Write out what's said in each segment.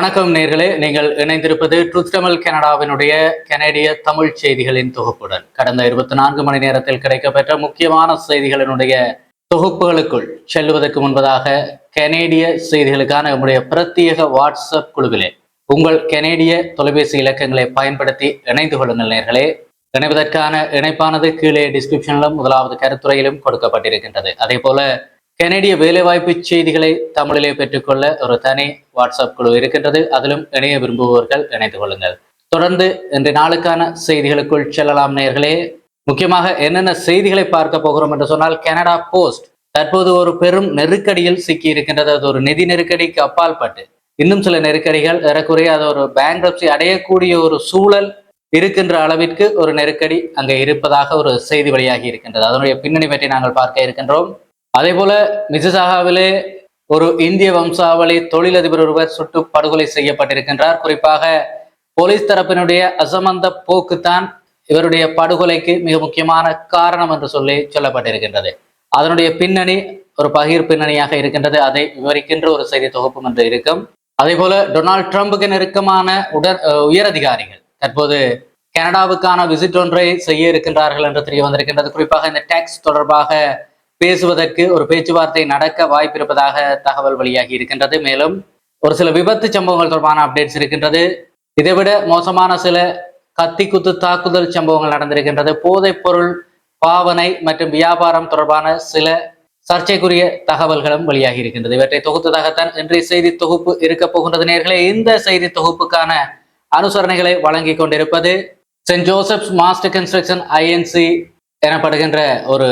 வணக்கம் நேர்களே. நீங்கள் இணைந்திருப்பது ட்ரூத் தமிழ் கனடாவினுடைய கனடிய தமிழ் செய்திகளின் தொகுப்புடன். கடந்த இருபத்தி நான்கு மணி நேரத்தில் கிடைக்கப்பெற்ற முக்கியமான செய்திகளினுடைய தொகுப்புகளுக்குள் செல்வதற்கு முன்பதாக கனேடிய செய்திகளுக்கான நம்முடைய பிரத்யேக வாட்ஸ்அப் குழுவிலே உங்கள் கனேடிய தொலைபேசி இலக்கங்களை பயன்படுத்தி இணைந்து கொள்ளுங்கள் நேர்களே. இணைவதற்கான இணைப்பானது கீழே டிஸ்கிரிப்ஷனிலும் முதலாவது கருத்துறையிலும் கொடுக்கப்பட்டிருக்கின்றது. அதே போல கனடிய வேலைவாய்ப்பு செய்திகளை தமிழிலே பெற்றுக்கொள்ள ஒரு தனி வாட்ஸ்அப் குழு இருக்கின்றது. அதிலும் இணைய விரும்புபவர்கள் இணைந்து கொள்ளுங்கள். தொடர்ந்து இன்று நாளுக்கான செய்திகளுக்குள் செல்லலாம் நேர்களே. முக்கியமாக என்னென்ன செய்திகளை பார்க்க போகிறோம் என்று சொன்னால் கனடா போஸ்ட் தற்போது ஒரு பெரும் நெருக்கடியில் சிக்கி இருக்கின்றது. அது ஒரு நிதி நெருக்கடிக்கு அப்பால் பட்டு. இன்னும் சில நெருக்கடிகள் ஏறக்குறைய அது ஒரு பேங்க்ரப்சி அடையக்கூடிய ஒரு சூழல் இருக்கின்ற அளவிற்கு ஒரு நெருக்கடி அங்கே இருப்பதாக ஒரு செய்தி வெளியாகி இருக்கின்றது. அதனுடைய பின்னணி பற்றி நாங்கள் பார்க்க இருக்கின்றோம். அதே போல மிசிசாகாவிலே ஒரு இந்திய வம்சாவளி தொழிலதிபர் ஒருவர் சுட்டு படுகொலை செய்யப்பட்டிருக்கின்றார். குறிப்பாக போலீஸ் தரப்பினுடைய அசமந்த போக்குத்தான் இவருடைய படுகொலைக்கு மிக முக்கியமான காரணம் என்று சொல்லி சொல்லப்பட்டிருக்கின்றது. அதனுடைய பின்னணி ஒரு பகிர் பின்னணியாக இருக்கின்றது. அதை விவரிக்கின்ற ஒரு செய்தி தொகுப்பும் என்று இருக்கும். அதே போல டொனால்ட் ட்ரம்புக்கு நெருக்கமான உடற் உயரதிகாரிகள் தற்போது கனடாவுக்கான விசிட் ஒன்றை செய்ய இருக்கின்றார்கள் என்று தெரிய வந்திருக்கின்றது. குறிப்பாக இந்த டேக்ஸ் தொடர்பாக பேசுவதற்கு ஒரு பேச்சுவார்த்தை நடக்க வாய்ப்பிருப்பதாக தகவல் வெளியாகி இருக்கின்றது. மேலும் ஒரு சில விபத்து சம்பவங்கள் தொடர்பான அப்டேட்ஸ் இருக்கின்றது. இதைவிட மோசமான சில கத்தி குத்து தாக்குதல் சம்பவங்கள் நடந்திருக்கின்றது. போதைப் பொருள் பாவனை மற்றும் வியாபாரம் தொடர்பான சில சர்ச்சைக்குரிய தகவல்களும் வெளியாகி இருக்கின்றது. இவற்றை தொகுத்ததாகத்தான் இன்றைய செய்தி தொகுப்பு இருக்க போகின்றது. நேர்களே இந்த செய்தி தொகுப்புக்கான அனுசரணைகளை வழங்கி கொண்டிருப்பது Saint Joseph's master construction INC எனப்படுகின்ற ஒரு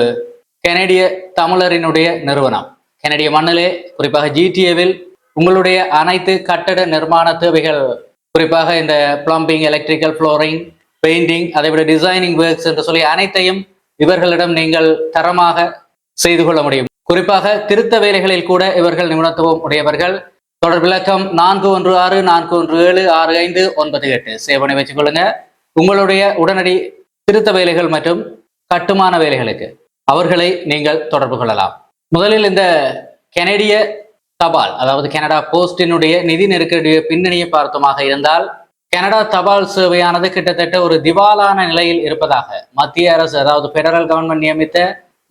கெனடிய தமிழரினுடைய நிறுவனம். கெனடிய மண்ணிலே குறிப்பாக ஜிடிஏவில் உங்களுடைய அனைத்து கட்டட நிர்மாண தேவைகள் குறிப்பாக இந்த பிளம்பிங் எலக்ட்ரிக்கல் ஃப்ளோரிங் பெயிண்டிங் அதை விட டிசைனிங் ஒர்க்ஸ் என்று சொல்லி அனைத்தையும் இவர்களிடம் நீங்கள் தரமாக செய்து கொள்ள முடியும். குறிப்பாக திருத்த வேலைகளில் கூட இவர்கள் நிபுணத்துவம் உடையவர்கள். தொடர் விளக்கம் நான்கு ஒன்று ஆறு நான்கு ஒன்று ஏழு ஆறு ஐந்து ஒன்பது எட்டு. சேவனை வச்சுக்கொள்ளுங்க உங்களுடைய உடனடி திருத்த வேலைகள் மற்றும் கட்டுமான வேலைகளுக்கு. அவர்களை நீங்கள் தொடர்பு கொள்ளலாம். முதலில் இந்த கெனடிய தபால் அதாவது கனடா போஸ்டினுடைய நிதி நெருக்கடிய பின்னணியை பார்த்தோமாக இருந்தால் கனடா தபால் சேவையானது கிட்டத்தட்ட ஒரு திவாலான நிலையில் இருப்பதாக மத்திய அரசு அதாவது பெடரல் கவர்மெண்ட் நியமித்த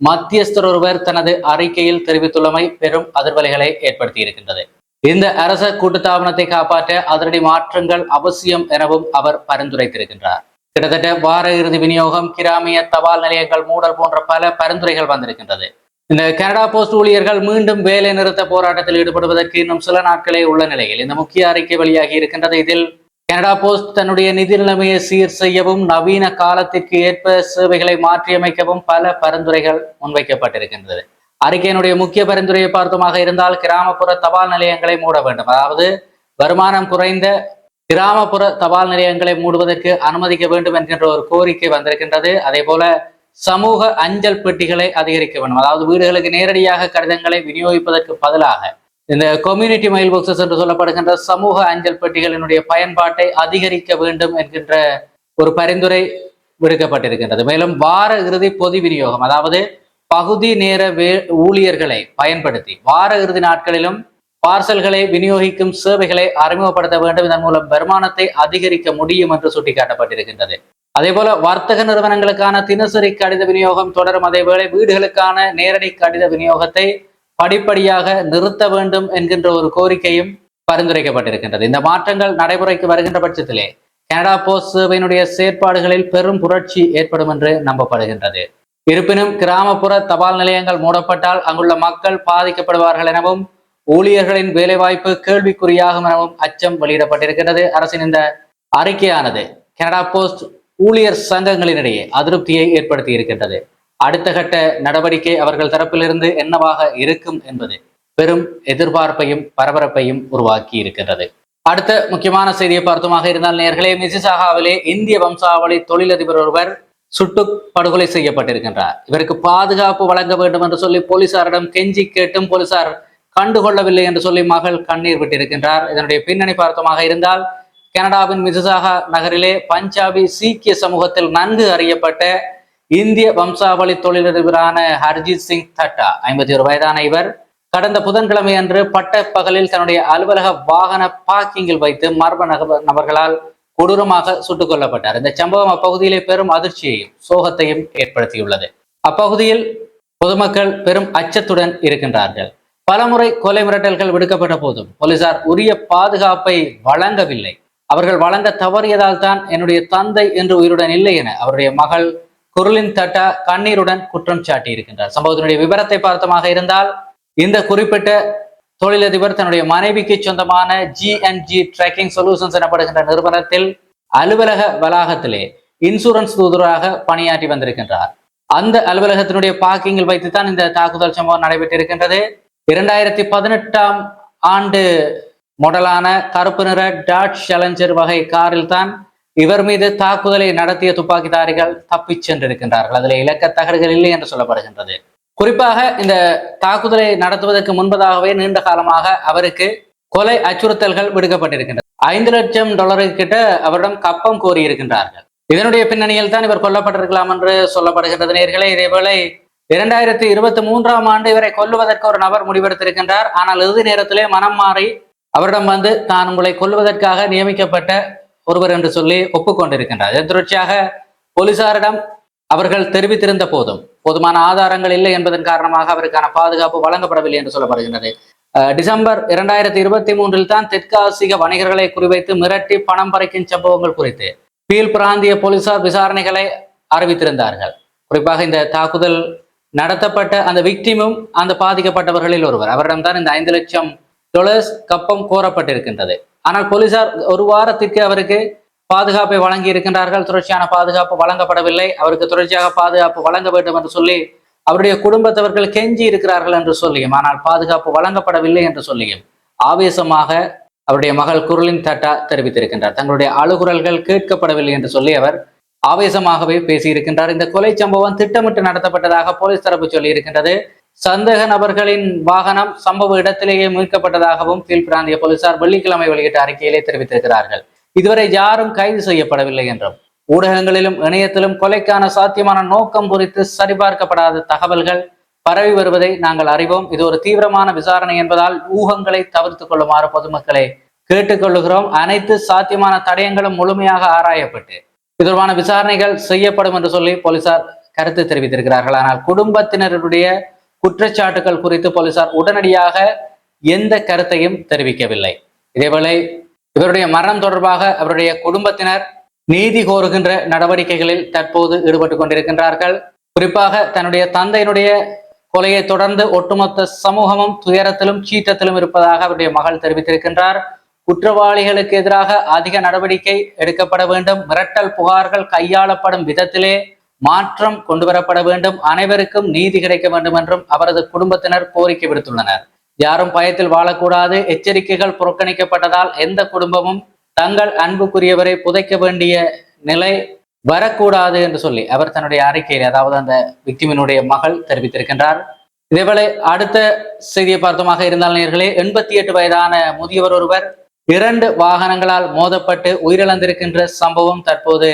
மத்தியஸ்தர் ஒருவர் தனது அறிக்கையில் தெரிவித்துள்ளமை பெரும் அதிர்வலைகளை ஏற்படுத்தி இருக்கின்றது இந்த அரச கூட்டுத்தாபனத்தை காப்பாற்ற அதிரடி மாற்றங்கள் அவசியம் எனவும் அவர் பரிந்துரைத்திருக்கின்றார். கிட்டத்தட்ட வார இறுதி விநியோகம் கிராமிய தபால் நிலையங்கள் மூடல் போன்ற பல பரிந்துரைகள் வந்திருக்கின்றது. இந்த கனடா போஸ்ட் ஊழியர்கள் மீண்டும் வேலை நிறுத்த போராட்டத்தில் ஈடுபடுவதற்கு இன்னும் சில நாட்களே உள்ள நிலையில் இந்த முக்கிய அறிக்கை வெளியாகி இருக்கின்றது. இதில் கனடா போஸ்ட் தன்னுடைய நிதி நிலைமையை சீர் செய்யவும் நவீன காலத்திற்கு ஏற்ப சேவைகளை மாற்றியமைக்கவும் பல பரிந்துரைகள் முன்வைக்கப்பட்டிருக்கின்றது. அறிக்கையினுடைய முக்கிய பரிந்துரையை பார்த்தமாக இருந்தால் கிராமப்புற தபால் நிலையங்களை மூட வேண்டும். அதாவது வருமானம் குறைந்த கிராமப்புற தபால் நிலையங்களை மூடுவதற்கு அனுமதிக்க வேண்டும் என்கின்ற ஒரு கோரிக்கை வந்திருக்கின்றது. அதே போல சமூக அஞ்சல் பெட்டிகளை அதிகரிக்க வேண்டும். அதாவது வீடுகளுக்கு நேரடியாக கடிதங்களை விநியோகிப்பதற்கு பதிலாக இந்த கம்யூனிட்டி மெயில் பாக்ஸஸ் என்று சொல்லப்படுகின்ற சமூக அஞ்சல் பெட்டிகளினுடைய பயன்பாட்டை அதிகரிக்க வேண்டும் என்கின்ற ஒரு பரிந்துரை விடுக்கப்பட்டிருக்கின்றது. மேலும் வார இறுதி பொது விநியோகம் அதாவது பகுதி நேர வே ஊழியர்களை பயன்படுத்தி வார இறுதி நாட்களிலும் பார்சல்களை விநியோகிக்கும் சேவைகளை அறிமுகப்படுத்த வேண்டும். இதன் மூலம் வருமானத்தை அதிகரிக்க முடியும் என்று சுட்டிக்காட்டப்பட்டிருக்கின்றது. அதே போல வர்த்தக நிறுவனங்களுக்கான தினசரி கடித விநியோகம் தொடரும். அதேவேளை வீடுகளுக்கான நேரடி கடித விநியோகத்தை படிப்படியாக நிறுத்த வேண்டும் என்கின்ற ஒரு கோரிக்கையும் பரிந்துரைக்கப்பட்டிருக்கின்றது. இந்த மாற்றங்கள் நடைமுறைக்கு வருகின்ற பட்சத்திலே கனடா போஸ்ட் சேவையினுடைய செயற்பாடுகளில் பெரும் புரட்சி ஏற்படும் என்று நம்பப்படுகின்றது. இருப்பினும் கிராமப்புற தபால் நிலையங்கள் மூடப்பட்டால் அங்குள்ள மக்கள் பாதிக்கப்படுவார்கள் எனவும் ஊழியர்களின் வேலைவாய்ப்பு கேள்விக்குறியாகும் எனவும் அச்சம் வெளியிடப்பட்டிருக்கிறது அரசின் இந்த அறிக்கையானது கனடா போஸ்ட் ஊழியர் சங்கங்களினிடையே அதிருப்தியை ஏற்படுத்தி இருக்கின்றது அடுத்த கட்ட நடவடிக்கை அவர்கள் தரப்பிலிருந்து என்னவாக இருக்கும் என்பது பெரும் எதிர்பார்ப்பையும் பரபரப்பையும் உருவாக்கி இருக்கின்றது அடுத்த முக்கியமான செய்தியை பார்த்தோமாக இருந்தால் நேர்களே மிசிசாகாவிலே இந்திய வம்சாவளி தொழிலதிபர் ஒருவர் சுட்டு படுகொலை செய்யப்பட்டிருக்கின்றார். இவருக்கு பாதுகாப்பு வழங்க வேண்டும் என்று சொல்லி போலீசாரிடம் கெஞ்சி கேட்டும் போலீசார் கண்டுகொள்ளவில்லை என்று சொல்லி மகள் கண்ணீர் விட்டிருக்கின்றார். இதனுடைய பின்னணி பார்த்தமாக இருந்தால் கனடாவின் மிசுசாகா நகரிலே பஞ்சாபி சீக்கிய சமூகத்தில் நன்கு அறியப்பட்ட இந்திய வம்சாவளி தொழிலதிபரான ஹர்ஜித் சிங் தட்டா ஐம்பத்தி ஒரு வயதான இவர் கடந்த புதன்கிழமை அன்று பட்ட பகலில் தன்னுடைய அலுவலக வாகன பார்க்கிங்கில் வைத்து மர்ம நகப- நபர்களால் கொடூரமாக சுட்டுக் கொல்லப்பட்டார் இந்த சம்பவம் அப்பகுதியிலே பெரும் அதிர்ச்சியையும் சோகத்தையும் ஏற்படுத்தியுள்ளது. அப்பகுதியில் பொதுமக்கள் பெரும் அச்சத்துடன் இருக்கின்றார்கள். பலமுறை கொலை மிரட்டல்கள் விடுக்கப்பட்ட போதும் போலீசார் உரிய பாதுகாப்பை வழங்கவில்லை. அவர்கள் வழங்க தவறியதால் தான் என்னுடைய தந்தை என்று உயிருடன் இல்லை என அவருடைய மகள் குரலின் தட்டா கண்ணீருடன் குற்றம் சாட்டி இருக்கின்றார் சம்பவத்தினுடைய விவரத்தை பார்த்தமாக இருந்தால் இந்த குறிப்பிட்ட தொழிலதிபர் தன்னுடைய மனைவிக்கு சொந்தமான G N G tracking solutions எனப்படுகின்ற நிறுவனத்தில் அலுவலக வளாகத்திலே இன்சூரன்ஸ் தூதராக பணியாற்றி வந்திருக்கின்றார். அந்த அலுவலகத்தினுடைய பார்க்கிங்கில் வைத்துத்தான் இந்த தாக்குதல் சம்பவம் நடைபெற்றிருக்கின்றது. இரண்டாயிரத்தி பதினெட்டாம் ஆண்டு மாடலான கருப்பு நிற டாட் சேலஞ்சர் வகை காரில் தான் இவர் மீது தாக்குதலை நடத்திய துப்பாக்கிதாரிகள் தப்பிச் சென்றிருக்கின்றார்கள். அதில் இலக்க தகடுகள் இல்லை என்று சொல்லப்படுகின்றது. குறிப்பாக இந்த தாக்குதலை நடத்துவதற்கு முன்பதாகவே நீண்ட காலமாக அவருக்கு கொலை அச்சுறுத்தல்கள் விடுக்கப்பட்டிருக்கின்றன. ஐந்து லட்சம் டாலருக்கு கிட்ட அவரிடம் கப்பம் கோரியிருக்கின்றார்கள். இதனுடைய பின்னணியில் தான் இவர் கொல்லப்பட்டிருக்கலாம் என்று சொல்லப்படுகின்றது. நேர்களே இதேவேளை இரண்டாயிரத்தி இருபத்தி மூன்றாம் ஆண்டு இவரை கொல்லுவதற்கு ஒரு நபர் முடிவெடுத்திருக்கின்றார். ஆனால் இறுதி நேரத்திலே மனம் மாறி அவரிடம் வந்து தான் உங்களை கொல்லுவதற்காக நியமிக்கப்பட்ட ஒருவர் என்று சொல்லி ஒப்புக்கொண்டிருக்கின்றார். இதன் தொடர்ச்சியாக போலீசாரிடம் அவர்கள் தெரிவித்திருந்த போதும் போதுமான ஆதாரங்கள் இல்லை என்பதன் காரணமாக அவருக்கான பாதுகாப்பு வழங்கப்படவில்லை என்று சொல்லப்படுகின்றது. அஹ் டிசம்பர் இரண்டாயிரத்தி இருபத்தி மூன்றில் தான் தெற்காசிய வணிகர்களை குறிவைத்து மிரட்டி பணம் பறிக்கும் சம்பவங்கள் குறித்து பீல் பிராந்திய போலீசார் விசாரணைகளை அறிவித்திருந்தார்கள். குறிப்பாக இந்த தாக்குதல் நடத்தப்பட்ட அந்த விக்டிமும் அந்த பாதிக்கப்பட்டவர்களில் ஒருவர். அவரிடம்தான் இந்த ஐந்து லட்சம் டொலர்ஸ் கப்பம் கோரப்பட்டிருக்கின்றது. ஆனால் போலீசார் ஒரு வாரத்திற்கு அவருக்கு பாதுகாப்பை வழங்கி இருக்கின்றார்கள். தொடர்ச்சியான பாதுகாப்பு வழங்கப்படவில்லை. அவருக்கு தொடர்ச்சியாக பாதுகாப்பு வழங்க வேண்டும் என்று சொல்லி அவருடைய குடும்பத்தவர்கள் கெஞ்சி இருக்கிறார்கள் என்று சொல்லியும் ஆனால் பாதுகாப்பு வழங்கப்படவில்லை என்று சொல்லியும் ஆவேசமாக அவருடைய மகள் குரலின் தட்டா தெரிவித்திருக்கின்றார். தங்களுடைய அழுகுரல்கள் கேட்கப்படவில்லை என்று சொல்லி அவர் ஆவேசமாகவே பேசியிருக்கின்றார். இந்த கொலை சம்பவம் திட்டமிட்டு நடத்தப்பட்டதாக போலீஸ் தரப்பு சொல்லியிருக்கின்றது. சந்தேக நபர்களின் வாகனம் சம்பவ இடத்திலேயே மீட்கப்பட்டதாகவும் கீழ் பிராந்திய போலீசார் வெள்ளிக்கிழமை வெளியிட்ட அறிக்கையிலே தெரிவித்திருக்கிறார்கள். இதுவரை யாரும் கைது செய்யப்படவில்லை என்றும் ஊடகங்களிலும் இணையத்திலும் கொலைக்கான சாத்தியமான நோக்கம் குறித்து சரிபார்க்கப்படாத தகவல்கள் பரவி வருவதை நாங்கள் அறிவோம். இது ஒரு தீவிரமான விசாரணை என்பதால் ஊகங்களை தவிர்த்துக் கொள்ளுமாறு பொதுமக்களை கேட்டுக்கொள்ளுகிறோம். அனைத்து சாத்தியமான தடயங்களும் முழுமையாக ஆராயப்பட்டு தொடர்பான விசாரணைகள் செய்யப்படும் என்று சொல்லி போலீசார் கருத்து தெரிவித்திருக்கிறார்கள். ஆனால் குடும்பத்தினருடைய குற்றச்சாட்டுகள் குறித்து போலீசார் உடனடியாக எந்த கருத்தையும் தெரிவிக்கவில்லை. இதேவேளை இவருடைய மரணம் தொடர்பாக அவருடைய குடும்பத்தினர் நீதி கோருகின்ற நடவடிக்கைகளில் தற்போது ஈடுபட்டு கொண்டிருக்கின்றார்கள். குறிப்பாக தன்னுடைய தந்தையினுடைய கொலையை தொடர்ந்து ஒட்டுமொத்த சமூகமும் துயரத்திலும் சீற்றத்திலும் இருப்பதாக அவருடைய மகள் தெரிவித்திருக்கின்றார். குற்றவாளிகளுக்கு எதிராக அதிக நடவடிக்கை எடுக்கப்பட வேண்டும். மிரட்டல் புகார்கள் கையாளப்படும் விதத்திலே மாற்றம் கொண்டு வரப்பட வேண்டும். அனைவருக்கும் நீதி கிடைக்க வேண்டும் என்றும் அவரது குடும்பத்தினர் கோரிக்கை விடுத்துள்ளனர். யாரும் பயத்தில் வாழக்கூடாது. எச்சரிக்கைகள் புறக்கணிக்கப்பட்டதால் எந்த குடும்பமும் தங்கள் அன்புக்குரியவரை புதைக்க வேண்டிய நிலை வரக்கூடாது என்று சொல்லி அவர் தன்னுடைய அறிக்கையில் அதாவது அந்த விக்டிமினுடைய மகள் தெரிவித்திருக்கின்றார். இதேவேளை அடுத்த செய்தியை பார்த்தமாக இருந்தால் நேர்களே எண்பத்தி எட்டு வயதான முதியவர் ஒருவர் இரண்டு வாகனங்களால் மோதப்பட்டு உயிரிழந்திருக்கின்ற சம்பவம் தற்போது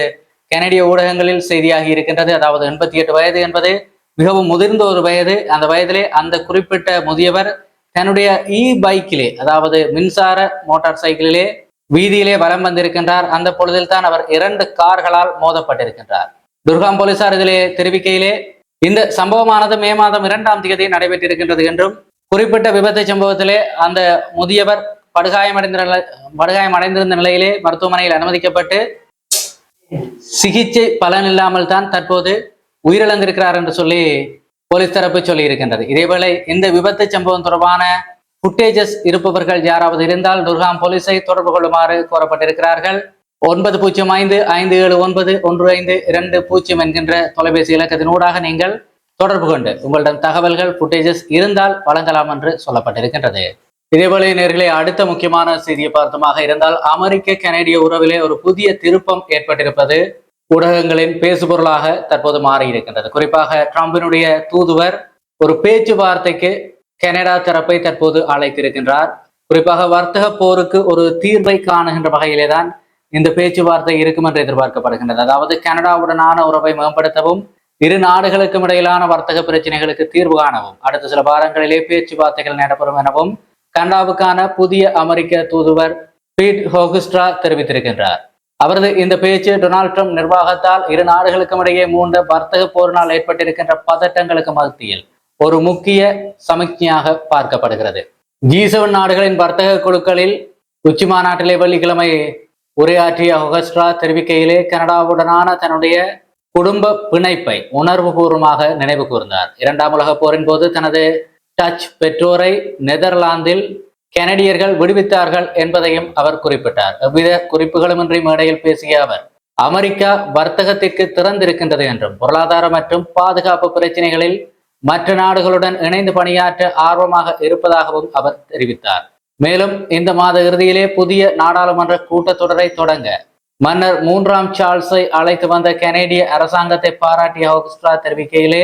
கனடிய ஊடகங்களில் செய்தியாகி இருக்கின்றது. அதாவது எண்பத்தி எட்டு வயது என்பது மிகவும் முதிர்ந்த ஒரு வயது. அந்த வயதிலே அந்த குறிப்பிட்ட முதியவர் தன்னுடைய இ பைக்கிலே அதாவது மின்சார மோட்டார் சைக்கிளிலே வீதியிலே வலம் வந்திருக்கின்றார். அந்த பொழுதில் தான் அவர் இரண்டு கார்களால் மோதப்பட்டிருக்கின்றார். துர்காம் போலீசார் இதிலே தெரிவிக்கையிலே இந்த சம்பவமானது மே மாதம் இரண்டாம் தேதி நடைபெற்றிருக்கின்றது என்றும் குறிப்பிட்ட விபத்து சம்பவத்திலே அந்த முதியவர் படுகாயமடைந்த நிலை படுகாயம் அடைந்திருந்த நிலையிலே மருத்துவமனையில் அனுமதிக்கப்பட்டு சிகிச்சை பலன் இல்லாமல் தான் தற்போது உயிரிழந்திருக்கிறார் என்று சொல்லி போலீஸ் தரப்பு சொல்லி இருக்கின்றது இதேவேளை இந்த விபத்து சம்பவம் தொடர்பான ஃபுட்டேஜஸ் இருப்பவர்கள் யாராவது இருந்தால் துர்காம் போலீஸை தொடர்பு கொள்ளுமாறு கோரப்பட்டிருக்கிறார்கள். ஒன்பது பூஜ்ஜியம் ஐந்து ஐந்து ஏழு ஒன்பது ஒன்று ஐந்து இரண்டு பூஜ்ஜியம் என்கின்ற தொலைபேசி இலக்கத்தினூடாக நீங்கள் தொடர்பு கொண்டு உங்களிடம் தகவல்கள் ஃபுட்டேஜஸ் இருந்தால் வழங்கலாம் என்று சொல்லப்பட்டிருக்கின்றது. இதேபோல நேர்களை அடுத்த முக்கியமான செய்தியை பார்த்தமாக இருந்தால் அமெரிக்க கனடிய உறவிலே ஒரு புதிய திருப்பம் ஏற்பட்டிருப்பது ஊடகங்களின் பேசுபொருளாக தற்போது மாறி இருக்கின்றது குறிப்பாக ட்ரம்பினுடைய தூதுவர் ஒரு பேச்சுவார்த்தைக்கு கனடா தரப்பை தற்போது அழைத்திருக்கின்றார். குறிப்பாக வர்த்தக போருக்கு ஒரு தீர்வை காணுகின்ற வகையிலே தான் இந்த பேச்சுவார்த்தை இருக்கும் என்று எதிர்பார்க்கப்படுகின்றது. அதாவது கனடாவுடனான உறவை மேம்படுத்தவும் இரு நாடுகளுக்கும் இடையிலான வர்த்தக பிரச்சனைகளுக்கு தீர்வு காணவும் அடுத்த சில வாரங்களிலே பேச்சுவார்த்தைகள் நடைபெறும் எனவும் கனடாவுக்கான புதிய அமெரிக்க தூதுவர் பீட் ஹோகுஸ்ட்ரா தெரிவித்திருக்கின்றார். அவரது இந்த பேச்சு டொனால்ட் ட்ரம்ப் நிர்வாகத்தால் இரு நாடுகளுக்கும் இடையே மூண்ட வர்த்தக போரினால் ஏற்பட்டிருக்கின்ற பதட்டங்களுக்கு மத்தியில் ஒரு முக்கிய சமிக்ஞையாக பார்க்கப்படுகிறது. ஜி செவன் நாடுகளின் வர்த்தக குழுக்களில் உச்சி மாநாட்டிலே வெள்ளிக்கிழமை உரையாற்றிய ஹொகஸ்ட்ரா தெரிவிக்கையிலே கனடாவுடனான தன்னுடைய குடும்ப பிணைப்பை உணர்வுபூர்வமாக நினைவு கூர்ந்தார். இரண்டாம் உலக போரின் போது தனது டச் பெற்றோரை நெதர்லாந்தில் கனடியர்கள் விடுவித்தார்கள் என்பதையும் அவர் குறிப்பிட்டார். எவ்வித குறிப்புகளுமின்றி மேடையில் பேசிய அவர் அமெரிக்கா வர்த்தகத்திற்கு திறந்திருக்கின்றது என்றும் பொருளாதார மற்றும் பாதுகாப்பு பிரச்சனைகளில் மற்ற நாடுகளுடன் இணைந்து பணியாற்ற ஆர்வமாக இருப்பதாகவும் அவர் தெரிவித்தார். மேலும் இந்த மாத இறுதியிலே புதிய நாடாளுமன்ற கூட்டத்தொடரை தொடங்க மன்னர் மூன்றாம் சார்ல்ஸை அழைத்து வந்த கனேடிய அரசாங்கத்தை பாராட்டிய ஹோக்ஸ்ட்ரா தெரிவிக்கையிலே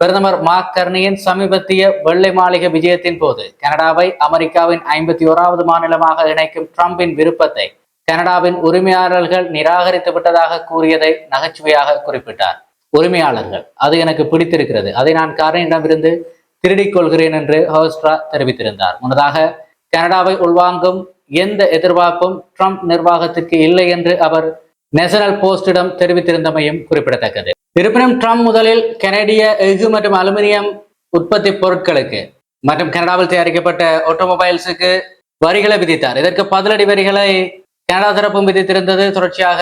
பிரதமர் மார்க் கர்னியின் சமீபத்திய வெள்ளை மாளிகை விஜயத்தின் போது கனடாவை அமெரிக்காவின் ஐம்பத்தி ஓராவது மாநிலமாக இணைக்கும் டிரம்பின் விருப்பத்தை கனடாவின் உரிமையாளர்கள் நிராகரித்து விட்டதாக கூறியதை நகைச்சுவையாக குறிப்பிட்டார். உரிமையாளர்கள் அது எனக்கு பிடித்திருக்கிறது. அதை நான் காரனிடமிருந்து திருடிக் கொள்கிறேன் என்று ஹோஸ்ட்ரா தெரிவித்திருந்தார். முன்னதாக கனடாவை உள்வாங்கும் எந்த எதிர்பார்ப்பும் ட்ரம்ப் நிர்வாகத்திற்கு இல்லை என்று அவர் நேஷனல் போஸ்டிடம் தெரிவித்திருந்தமையும் குறிப்பிடத்தக்கது. இருப்பினும் ட்ரம்ப் முதலில் கனடிய எஃகு மற்றும் அலுமினியம் உற்பத்தி பொருட்களுக்கு மற்றும் கனடாவில் தயாரிக்கப்பட்ட ஆட்டோமொபைல்ஸுக்கு வரிகளை விதித்தார். இதற்கு பதிலடி வரிகளை கனடா தரப்பும் விதித்திருந்தது. தொடர்ச்சியாக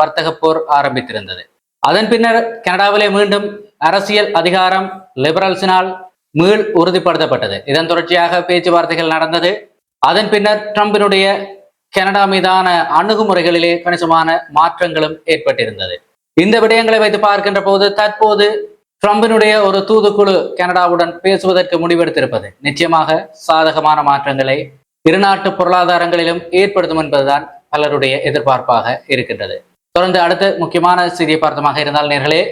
வர்த்தக போர் ஆரம்பித்திருந்தது. அதன் பின்னர் கனடாவிலே மீண்டும் அரசியல் அதிகாரம் லிபரல்ஸினால் மீள் உறுதிப்படுத்தப்பட்டது. இதன் தொடர்ச்சியாக பேச்சுவார்த்தைகள் நடந்தது. அதன் பின்னர் ட்ரம்பினுடைய கனடா மீதான அணுகுமுறைகளிலே கணிசமான மாற்றங்களும் ஏற்பட்டிருந்தது. இந்த விடயங்களை வைத்து பார்க்கின்ற போது தற்போது ட்ரம்பினுடைய ஒரு தூதுக்குழு கனடாவுடன் பேசுவதற்கு முடிவெடுத்திருப்பது நிச்சயமாக சாதகமான மாற்றங்களை இருநாட்டு பொருளாதாரங்களிலும் ஏற்படுத்தும் என்பதுதான் பலருடைய எதிர்பார்ப்பாக இருக்கின்றது. தொடர்ந்து அடுத்த முக்கியமான செய்தியை பார்த்தமாக இருந்தால் நேர்களே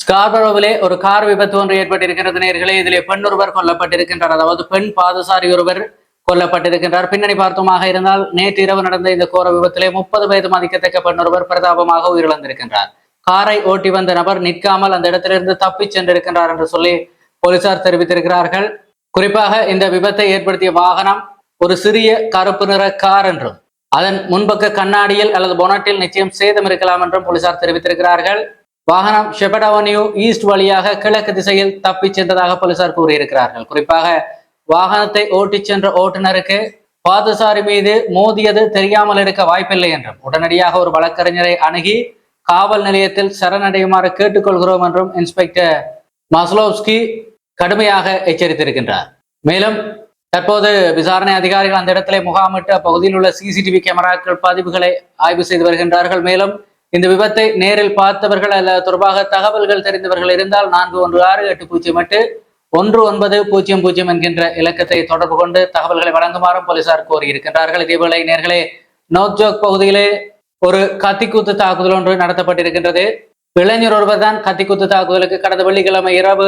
ஸ்கார்பரோவிலே ஒரு கார் விபத்து ஒன்று ஏற்பட்டிருக்கிறது நேர்களே. இதிலே பெண் ஒருவர் கொல்லப்பட்டிருக்கின்றார். அதாவது பெண் பாதசாரி ஒருவர் கொல்லப்பட்டிருக்கின்றார். பின்னணி பார்த்தமாக இருந்தால் நேற்று இரவு நடந்த இந்த கோர விபத்திலே முப்பது வயது மதிக்கத்தக்க பெண் ஒருவர் பிரதாபமாக உயிரிழந்திருக்கின்றார். காரை ஓட்டி வந்த நபர் நிற்காமல் அந்த இடத்திலிருந்து தப்பிச் சென்றிருக்கின்றார் என்று சொல்லி போலீசார் தெரிவித்திருக்கிறார்கள். குறிப்பாக இந்த விபத்தை ஏற்படுத்திய வாகனம் ஒரு சிறிய கருப்பு நிற கார் என்றும் அதன் முன்பக்க கண்ணாடியில் அல்லது பொனட்டில் நிச்சயம் சேதம் இருக்கலாம் என்றும் போலீசார் தெரிவித்திருக்கிறார்கள். வாகனம் ஷெபடவன்யூ ஈஸ்ட் வழியாக கிழக்கு திசையில் தப்பிச் சென்றதாக போலீசார் கூறியிருக்கிறார்கள். குறிப்பாக வாகனத்தை ஓட்டிச் சென்ற ஓட்டுநருக்கு பாதசாரி மீது மோதியது தெரியாமல் இருக்க வாய்ப்பில்லை என்றும் உடனடியாக ஒரு வழக்கறிஞரை அணுகி காவல் நிலையத்தில் சரணடையுமாறு கேட்டுக்கொள்கிறோம் என்றும் இன்ஸ்பெக்டர் மஸ்லோவ்ஸ்கி கடுமையாக எச்சரித்திருக்கின்றார். மேலும் தற்போது விசாரணை அதிகாரிகள் அந்த இடத்திலே முகாமிட்டு அப்பகுதியில் உள்ள சிசிடிவி கேமராக்கள் பதிவுகளை ஆய்வு செய்து வருகின்றார்கள். மேலும் இந்த விபத்தை நேரில் பார்த்தவர்கள் அல்ல தொடர்பாக தகவல்கள் தெரிந்தவர்கள் இருந்தால் நான்கு ஒன்று ஆறு எட்டு பூஜ்ஜியம் எட்டு ஒன்று ஒன்பது பூஜ்ஜியம் பூஜ்ஜியம் என்கின்ற இலக்கத்தை தொடர்பு கொண்டு தகவல்களை வழங்குமாறும் போலீசார் கோரியிருக்கின்றார்கள். இதேவேளை நேர்களே நோக்ஜோக் பகுதியிலே ஒரு கத்திக்குத்து தாக்குதல் ஒன்று நடத்தப்பட்டிருக்கின்றது. இளைஞர் ஒருவர் தான் கத்திக்குத்து தாக்குதலுக்கு கடந்த வெள்ளிக்கிழமை இரவு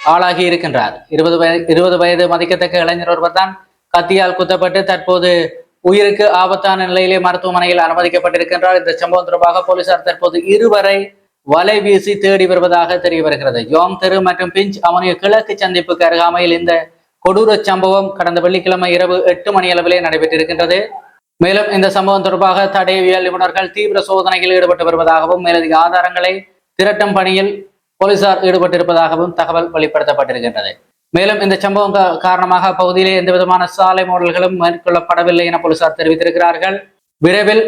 ஆளாகி இருக்கின்றார். இருபது வயது இருபது வயது மதிக்கத்தக்க இளைஞர் ஒருவர் தான் கத்தியால் குத்தப்பட்டு தற்போது உயிருக்கு ஆபத்தான நிலையிலே மருத்துவமனையில் அனுமதிக்கப்பட்டிருக்கின்றார். இந்த சம்பவம் தொடர்பாக போலீசார் தற்போது இருவரை வலை வீசி தேடி வருவதாக தெரிய வருகிறது. யோம் தெரு மற்றும் பிஞ்ச் அவனுடைய கிழக்கு சந்திப்புக்கு அருகாமையில் இந்த கொடூர சம்பவம் கடந்த வெள்ளிக்கிழமை இரவு எட்டு மணி அளவிலே நடைபெற்றிருக்கின்றது. மேலும் இந்த சம்பவம் தொடர்பாக தடயவியல் நிபுணர்கள் தீவிர சோதனையில் ஈடுபட்டு வருவதாகவும் மேலதிக ஆதாரங்களை திரட்டும் பணியில் போலீசார் ஈடுபட்டிருப்பதாகவும் தகவல் வெளிப்படுத்தப்பட்டிருக்கின்றது. மேலும் இந்த சம்பவம் காரணமாக அப்பகுதியிலே எந்த விதமான சாலை மோடல்களும் மேற்கொள்ளப்படவில்லை என போலீசார் தெரிவித்திருக்கிறார்கள். விரைவில்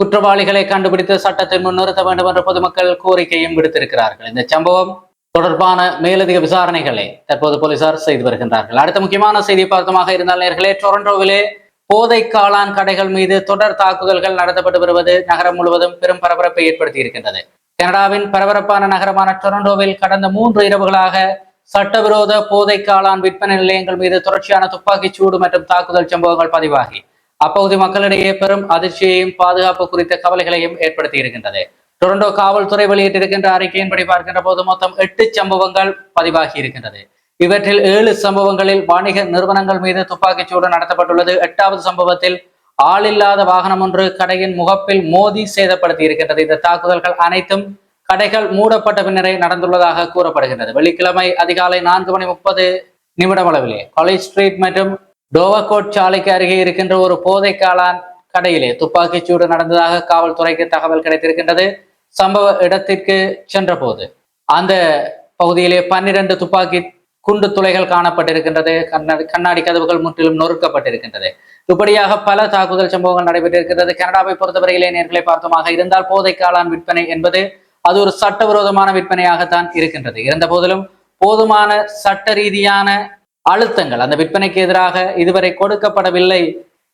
குற்றவாளிகளை கண்டுபிடித்து சட்டத்தை முன்னிறுத்த வேண்டும் என்று பொதுமக்கள் கோரிக்கையும் விடுத்திருக்கிறார்கள். இந்த சம்பவம் தொடர்பான மேலதிக விசாரணைகளை தற்போது போலீசார் செய்து வருகின்றார்கள். அடுத்த முக்கியமான செய்தி பார்த்தமாக இருந்தால் நேர்களே டொரண்டோவிலே போதை காளான் கடைகள் மீது தொடர் தாக்குதல்கள் நடத்தப்பட்டு வருவது நகரம் முழுவதும் பெரும் பரபரப்பை ஏற்படுத்தி இருக்கின்றது கனடாவின் பரபரப்பான நகரமான டொரண்டோவில் கடந்த மூன்று இரவுகளாக சட்டவிரோத போதை காளான் விற்பனை நிலையங்கள் மீது தொடர்ச்சியான துப்பாக்கிச் சூடு மற்றும் தாக்குதல் சம்பவங்கள் பதிவாகி. அப்பகுதி மக்களிடையே பெரும் அதிர்ச்சியையும் பாதுகாப்பு குறித்த கவலைகளையும் ஏற்படுத்தி இருக்கின்றது டொரண்டோ காவல்துறை வெளியிட்டிருக்கின்ற அறிக்கையின்படி பார்க்கின்ற போது மொத்தம் எட்டு சம்பவங்கள் பதிவாகி இருக்கின்றது இவற்றில் ஏழு சம்பவங்களில் வாணிக நிறுவனங்கள் மீது துப்பாக்கிச்சூடு நடத்தப்பட்டுள்ளது. எட்டாவது சம்பவத்தில் ஆளில்லாத வாகனம் ஒன்று கடையின் முகப்பில் மோதி சேதப்படுத்தி இருக்கின்றது இந்த தாக்குதல்கள் அனைத்தும் கடைகள் மூடப்பட்ட பின்னரே நடந்துள்ளதாக கூறப்படுகின்றது. வெள்ளிக்கிழமை அதிகாலை நான்கு மணி முப்பது நிமிடம் அளவிலே காலேஜ் ஸ்ட்ரீட் மற்றும் டோவகோட் சாலைக்கு அருகே இருக்கின்ற ஒரு போதை காளான் கடையிலே துப்பாக்கிச்சூடு நடந்ததாக காவல்துறைக்கு தகவல் கிடைத்திருக்கின்றது. சம்பவ இடத்திற்கு சென்றபோது அந்த பகுதியிலே பன்னிரண்டு துப்பாக்கி குண்டு துளைகள் காணப்பட்டிருக்கின்றது கண்ணாடி கண்ணாடி கதவுகள் முற்றிலும் நொறுக்கப்பட்டிருக்கின்றது. இப்படியாக பல தாக்குதல் சம்பவங்கள் நடைபெற்றிருக்கிறது கனடாவை பொறுத்தவரையிலே நேர்களை பார்த்தோமாக இருந்தால் போதை காளான் விற்பனை என்பது அது ஒரு சட்டவிரோதமான விற்பனையாகத்தான் இருக்கின்றது. இருந்த போதிலும் போதுமான சட்ட ரீதியான அழுத்தங்கள் அந்த விற்பனைக்கு எதிராக இதுவரை கொடுக்கப்படவில்லை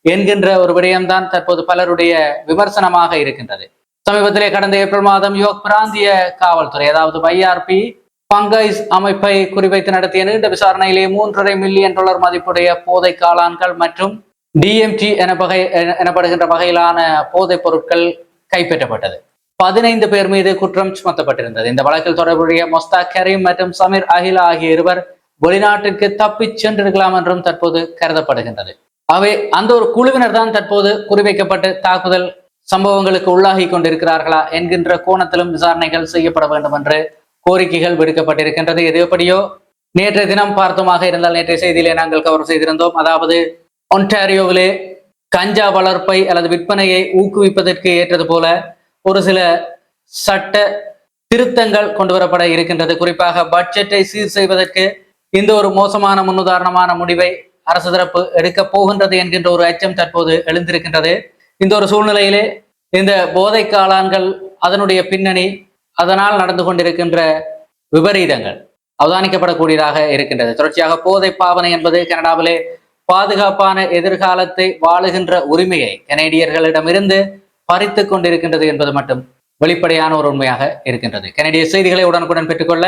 என்கின்ற ஒரு விடயம்தான் தற்போது பலருடைய விமர்சனமாக இருக்கின்றது. சமீபத்திலே கடந்த ஏப்ரல் மாதம் யோக் பிராந்திய காவல்துறை அதாவது ஐஆர்பி பங்காய்ஸ் அமைப்பை குறிவைத்து நடத்திய நீண்ட விசாரணையிலே மூன்றரை மில்லியன் டாலர் மதிப்புடைய போதை காளான்கள் மற்றும் டிஎம்டி என வகை எனப்படுகின்ற வகையிலான போதைப் பொருட்கள் கைப்பற்றப்பட்டது. பதினைந்து பேர் மீது குற்றம் சுமத்தப்பட்டிருந்தது. இந்த வழக்கில் தொடர்புடைய மொஸ்தா கரீம் மற்றும் சமீர் அகிலா ஆகிய இருவர் வெளிநாட்டிற்கு தப்பிச் சென்றிருக்கலாம் என்றும் தற்போது கருதப்படுகின்றது. அவை அந்த ஒரு குழுவினர் தான் தற்போது குறிவைக்கப்பட்டு தாக்குதல் சம்பவங்களுக்கு உள்ளாகி கொண்டிருக்கிறார்களா என்கின்ற கோணத்திலும் விசாரணைகள் செய்யப்பட வேண்டும் என்று கோரிக்கைகள் விடுக்கப்பட்டிருக்கின்றது. எது எப்படியோ நேற்றைய தினம் பார்த்தோமாக இருந்தால் நேற்றைய செய்தியிலே நாங்கள் கவர் செய்திருந்தோம். அதாவது ஒன்டாரியோவிலே கஞ்சா வளர்ப்பை அல்லது விற்பனையை ஊக்குவிப்பதற்கு ஏற்றது போல ஒரு சில சட்ட திருத்தங்கள் கொண்டு வரப்பட இருக்கின்றது. குறிப்பாக பட்ஜெட்டை சீர் செய்வதற்கு இந்த ஒரு மோசமான முன்னுதாரணமான முடிவை அரசு தரப்பு எடுக்க போகின்றது என்கின்ற ஒரு அச்சம் தற்போது எழுந்திருக்கின்றது. இந்த ஒரு சூழ்நிலையிலே இந்த போதை காளான்கள் அதனுடைய பின்னணி அதனால் நடந்து கொண்டிருக்கின்ற விபரீதங்கள் அவதானிக்கப்படக்கூடியதாக இருக்கின்றது. தொடர்ச்சியாக போதை பாவனை என்பது கனடாவிலே பாதுகாப்பான எதிர்காலத்தை வாழுகின்ற உரிமையை கனேடியர்களிடமிருந்து பறித்து கொண்டிருக்கின்றது என்பது மட்டும் வெளிப்படையான ஒரு உண்மையாக இருக்கின்றது. கனேடிய செய்திகளை உடனுக்குடன் பெற்றுக்கொள்ள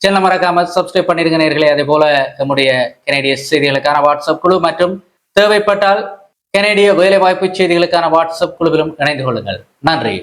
சேனல் மறக்காம சப்ஸ்கிரைப் பண்ணிருங்க நேர்களே. அதே போல நம்முடைய கனேடிய செய்திகளுக்கான வாட்ஸ்அப் குழு மற்றும் தேவைப்பட்டால் கனேடிய வேலைவாய்ப்பு செய்திகளுக்கான வாட்ஸ்அப் குழுவிலும் இணைந்து கொள்ளுங்கள். நன்றி.